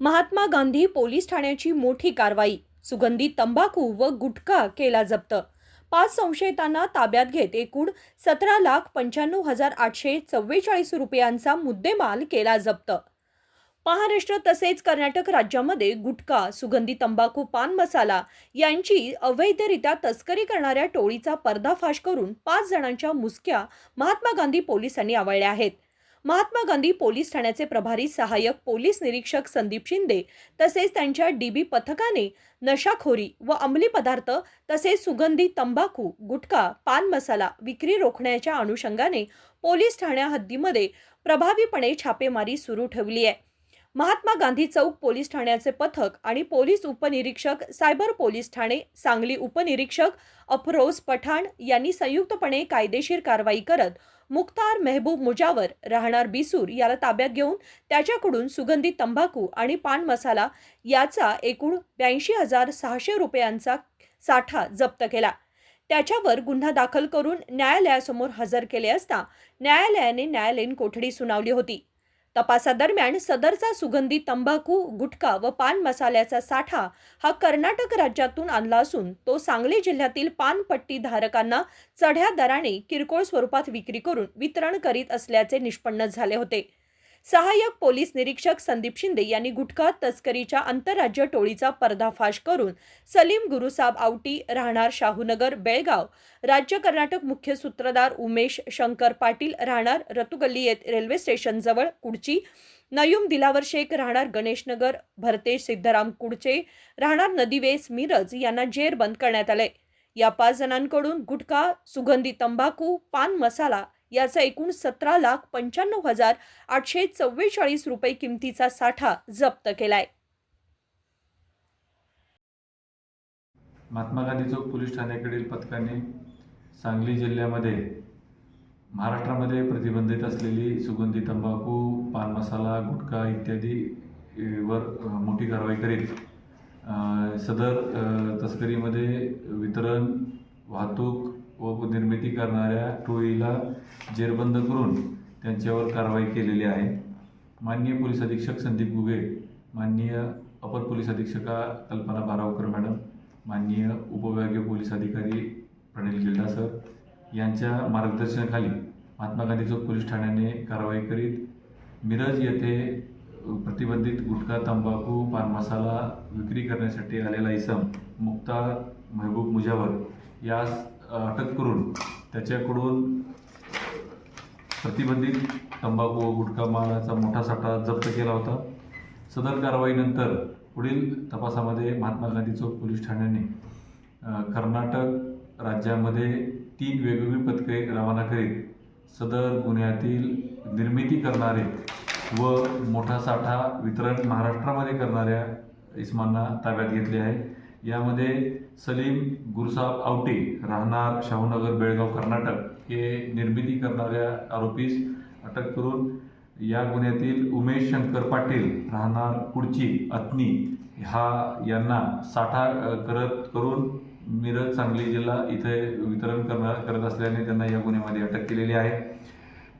Mahatma Gandhi police ठाण्याची मोठी कारवाई. सुगंधी तंबाखू व गुटखा केला जप्त. पाच संशयितांना ताब्यात घेत एकूण सतरा लाख पंच्याण्णव हजार आठशे चव्वेचाळीस रुपयांचा मुद्देमाल केला जप्त. महाराष्ट्र तसेच कर्नाटक राज्यामध्ये गुटखा सुगंधी तंबाखू पान मसाला यांची अवैधरित्या तस्करी करणाऱ्या टोळीचा पर्दाफाश करून पाच जणांच्या मुसक्या महात्मा गांधी पोलिसांनी आवळल्या आहेत. महात्मा गांधी पोलीस ठाण्याचे प्रभारी सहाय्यक पोलीस निरीक्षक संदीप शिंदे तसेच त्यांच्या डीबी पथकाने नशाखोरी व अंमली पदार्थ तसेच सुगंधी तंबाखू गुटखा पान मसाला विक्री रोखण्याच्या अनुषंगाने पोलीस ठाण्या हद्दीमध्ये प्रभावीपणे छापेमारी सुरू ठेवली आहे. महात्मा गांधी चौक पोलीस ठाण्याचे पथक आणि पोलीस उपनिरीक्षक सायबर पोलीस ठाणे सांगली उपनिरीक्षक अफरोज पठाण यांनी संयुक्तपणे कायदेशीर कारवाई करत मुख्तार मेहबूब मुजावर राहणार बिसूर याला ताब्यात घेऊन त्याच्याकडून सुगंधी तंबाखू आणि पान मसाला याचा एकूण ब्याऐंशी हजार सहाशे रुपयांचा साठा जप्त केला. त्याच्यावर गुन्हा दाखल करून न्यायालयासमोर हजर केले असता न्यायालयाने न्यायालयीन कोठडी सुनावली होती. तपासादरम्यान सदरचा सुगंधी तंबाखू गुटखा व पान मसाल्याचा साठा हा कर्नाटक राज्यातून आणला असून तो सांगली जिल्ह्यातील पानपट्टी धारकांना चढ्या दराने किरकोळ स्वरूपात विक्री करून वितरण करीत असल्याचे निष्पन्न झाले होते. सहाय्यक पोलीस निरीक्षक संदीप शिंदे यांनी गुटखा तस्करीच्या आंतरराज्य टोळीचा पर्दाफाश करून सलीम गुरुसाब आवटी राहणार शाहूनगर बेळगाव राज्य कर्नाटक मुख्य सूत्रधार उमेश शंकर पाटील राहणार रतुगल्ली येत रेल्वे स्टेशनजवळ कुडची नयूम दिलावर शेख राहणार गणेशनगर भरतेश सिद्धराम कुडचे राहणार नदीवेस मिरज यांना जेरबंद करण्यात आले. या पाच जणांकडून गुटखा सुगंधी तंबाखू पान मसाला याचा एकूण सतरा लाख पंच्याण्णव हजार आठशे चव्वेचाळीस रुपये किमतीचा साठा जप्त केलाय. महात्मा गांधी चौक पोलीस ठाण्याकडील पथकाने सांगली जिल्ह्यामध्ये महाराष्ट्रामध्ये प्रतिबंधित असलेली सुगंधी तंबाखू पान मसाला गुटखा इत्यादी वर मोठी कारवाई करेल. सदर तस्करीमध्ये वितरण वाहतूक व निर्मिती करणाऱ्या टोळीला जेरबंद करून त्यांच्यावर कारवाई केलेली आहे. माननीय पोलीस अधीक्षक संदीप गुगे माननीय अपर पोलीस अधीक्षका कल्पना बारावकर मॅडम माननीय उपविभागीय पोलीस अधिकारी प्रणील गिल्डा सर यांच्या मार्गदर्शनाखाली महात्मा गांधी चौक पोलीस ठाण्याने कारवाई करीत मिरज येथे प्रतिबंधित गुटखा तंबाखू पान मसाला विक्री करण्यासाठी आलेला इसम मुक्ता महबूब मुजावर यास अटक करून त्याच्याकडून प्रतिबंधित तंबाखू व गुटखा मालाचा मोठा साठा जप्त केला होता. सदर कारवाईनंतर पुढील तपासामध्ये महात्मा गांधी चौक पोलीस ठाण्याने कर्नाटक राज्यामध्ये तीन वेगवेगळी पथके रवाना करीत सदर गुन्ह्यातील निर्मिती करणारे व मोठा साठा वितरण महाराष्ट्रामध्ये करणाऱ्या इस्मांना ताब्यात घेतले आहे. यामध्ये सलीम गुरुसाब आवटे राहणार शाहूनगर बेळगाव कर्नाटक हे निर्मिती करणाऱ्या आरोपीस अटक करून या गुन्ह्यातील उमेश शंकर पाटील राहणार कुडची अत्नी हा यांना साठा करत करून मिरज सांगली जिल्हा इथे वितरण करणार करत असल्याने त्यांना या गुन्ह्यामध्ये अटक केलेली आहे.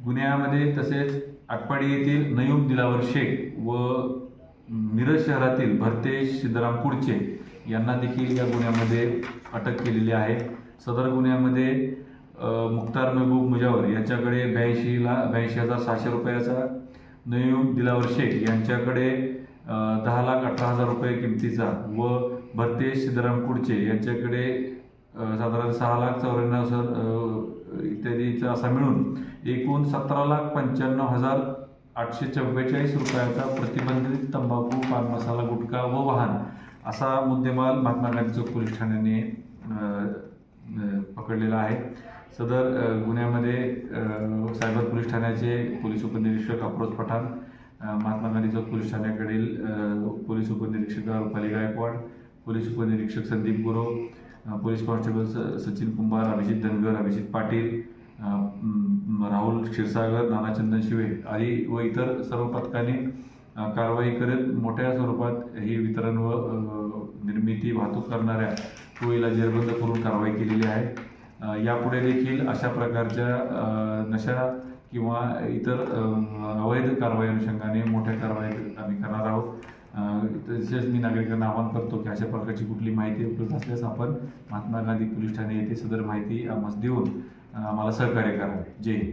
गुन्ह्यामध्ये तसेच आटपाडी येथील नयूम दिलावर शेख व मिरज शहरातील भरतेश सिद्धराम कुडचे यांना देखील या गुन्ह्यामध्ये अटक केलेली आहे. सदर गुन्ह्यामध्ये मुख्तार महबूब मुजावर यांच्याकडे ब्याऐंशीला ब्याऐंशी हजार सहाशे रुपयाचा नयूम दिलावर शेख यांच्याकडे दहा लाख अठरा हजार रुपये किमतीचा व भरतेश सिद्धराम कुडचे यांच्याकडे साधारण सहा लाख चौऱ्याण्णव हजार इत्यादीचा असा मिळून एकूण सतरा लाख पंच्याण्णव हजार आठशे चव्वेचाळीस रुपयाचा प्रतिबंधित तंबाखू पान मसाला गुटखा व वाहन असा मुद्देमाल महात्मा गांधी चौक पोलीस ठाण्याने पकडलेला आहे. सदर गुन्ह्यामध्ये सायबर पोलीस ठाण्याचे पोलीस उपनिरीक्षक अप्रोज पठाण महात्मा गांधी चौक पोलीस ठाण्याकडील पोलीस उपनिरीक्षक रुपाली गायकवाड पोलीस उपनिरीक्षक संदीप गुरव पोलीस कॉन्स्टेबल स सचिन कुंभार अभिजित धनगर अभिजित पाटील राहुल क्षीरसागर नानाचंदन शिवे आदी व इतर सर्व पथकाने कारवाई करत मोठ्या स्वरूपात ही वितरण व निर्मिती वाहतूक करणाऱ्या टोळीला जेरबंद करून कारवाई केलेली आहे. यापुढे देखील अशा प्रकारच्या नशा किंवा इतर अवैध कारवाई अनुषंगाने मोठ्या कारवाई आम्ही करणार आहोत. तसेच मी नागरिकांना आवाहन करतो की अशा प्रकारची कुठली माहिती उपलब्ध असल्यास आपण महात्मा गांधी पोलीस ठाणे येथे सदर माहिती आम्हाला देऊन आम्हाला सहकार्य करावे जय हिंद.